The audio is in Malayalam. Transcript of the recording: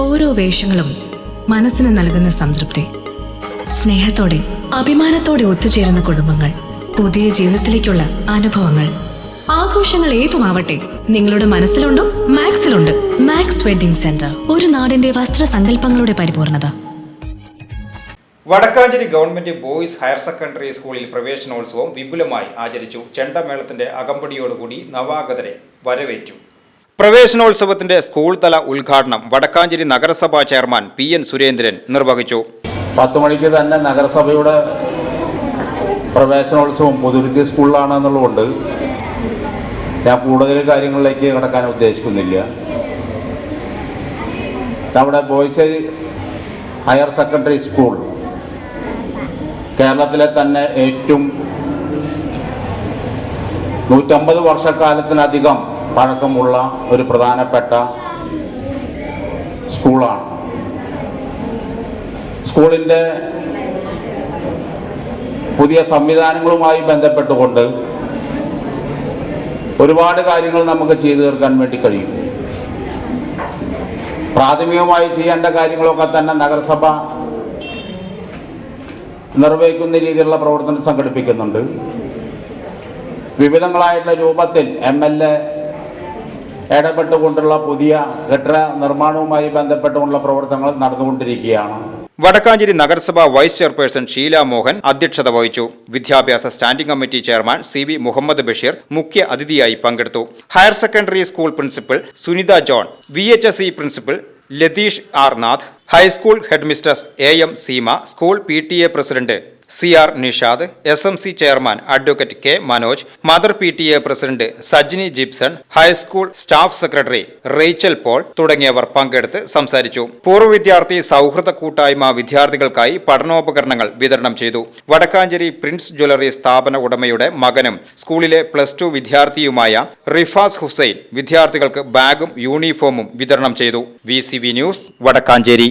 ഓരോ വേഷങ്ങളും മനസ്സിന് നൽകുന്ന സംതൃപ്തി. സ്നേഹത്തോടെ അഭിമാനത്തോടെ ഒത്തുചേരുന്ന കുടുംബങ്ങൾ പുതിയ ജീവിതത്തിലേക്കുള്ള അനുഭവങ്ങൾ. ആഘോഷങ്ങൾ ഏതുമാവട്ടെ നിങ്ങളുടെ മനസ്സിലുണ്ടോ മാക്സിലുണ്ട്. മാക്സ് വെഡിംഗ് സെന്റർ ഒരു നാടിന്റെ വസ്ത്രസങ്കല്പങ്ങളുടെ പരിപൂർണത. Vadakkanchery government boys higher secondary സ്കൂളിൽ പ്രവേശനോത്സവം വിപുലമായി ആചരിച്ചു. ചെണ്ടമേളത്തിന്റെ അകമ്പടിയോടുകൂടി നവാഗതരെ വരവേറ്റു. പ്രവേശനോത്സവത്തിന്റെ സ്കൂൾ തല ഉദ്ഘാടനം വടക്കാഞ്ചേരി നഗരസഭാ ചെയർമാൻ പി എൻ സുരേന്ദ്രൻ നിർവഹിച്ചു. പത്ത് മണിക്ക് തന്നെ നഗരസഭയുടെ പ്രവേശനോത്സവം പൊതുവിദ്യ സ്കൂളിലാണ് എന്നുള്ളതുകൊണ്ട് ഞാൻ കൂടുതൽ കാര്യങ്ങളിലേക്ക് കടക്കാൻ ഉദ്ദേശിക്കുന്നില്ല. നമ്മുടെ ബോയ്സ് ഹയർ സെക്കൻഡറി സ്കൂൾ കേരളത്തിലെ തന്നെ ഏറ്റവും നൂറ്റമ്പത് വർഷക്കാലത്തിനധികം പഴക്കമുള്ള ഒരു പ്രധാനപ്പെട്ട സ്കൂളാണ്. സ്കൂളിന്റെ പുതിയ സംവിധാനങ്ങളുമായി ബന്ധപ്പെട്ടുകൊണ്ട് ഒരുപാട് കാര്യങ്ങൾ നമുക്ക് ചെയ്തു തീർക്കാൻ വേണ്ടി കഴിയും. പ്രാഥമികമായി ചെയ്യേണ്ട കാര്യങ്ങളൊക്കെ തന്നെ നഗരസഭ നിർവഹിക്കുന്ന രീതിയിലുള്ള പ്രവർത്തനം സംഘടിപ്പിക്കുന്നുണ്ട്. വിവിധങ്ങളായിട്ടുള്ള രൂപത്തിൽ എം എൽ എ ഇടപെട്ടുകൊണ്ടുള്ള പുതിയ കെട്ടിട നിർമ്മാണവുമായി ബന്ധപ്പെട്ടുകൊണ്ടുള്ള പ്രവർത്തനങ്ങൾ നടന്നുകൊണ്ടിരിക്കുകയാണ്. വടക്കാഞ്ചേരി നഗരസഭ വൈസ് ചെയർപേഴ്സൺ ഷീല മോഹൻ അധ്യക്ഷത വഹിച്ചു. വിദ്യാഭ്യാസ standing committee chairman C V Muhammad Basheer മുഖ്യ അതിഥിയായി പങ്കെടുത്തു. Higher secondary school principal Sunitha John V principal Latheesh R Nath high school headmistress A M Seema school P T A president C R Nishad S M C chairman advocate K Manoj mother P T A president Sajini Gipson high school staff secretary Rachel Paul തുടങ്ങിയവർ പങ്കെടുത്ത് സംസാരിച്ചു. പൂർവ വിദ്യാർത്ഥി സൗഹൃദ കൂട്ടായ്മ വിദ്യാർത്ഥികൾക്കായി പഠനോപകരണങ്ങൾ വിതരണം ചെയ്തു. വടക്കാഞ്ചേരി പ്രിൻസ് ജ്വല്ലറി സ്ഥാപന ഉടമയുടെ മകനും സ്കൂളിലെ പ്ലസ് ടു വിദ്യാർത്ഥിയുമായ റിഫാസ് ഹുസൈൻ വിദ്യാർത്ഥികൾക്ക് ബാഗും യൂണിഫോമും വിതരണം ചെയ്തു. V news Vadakkanchery.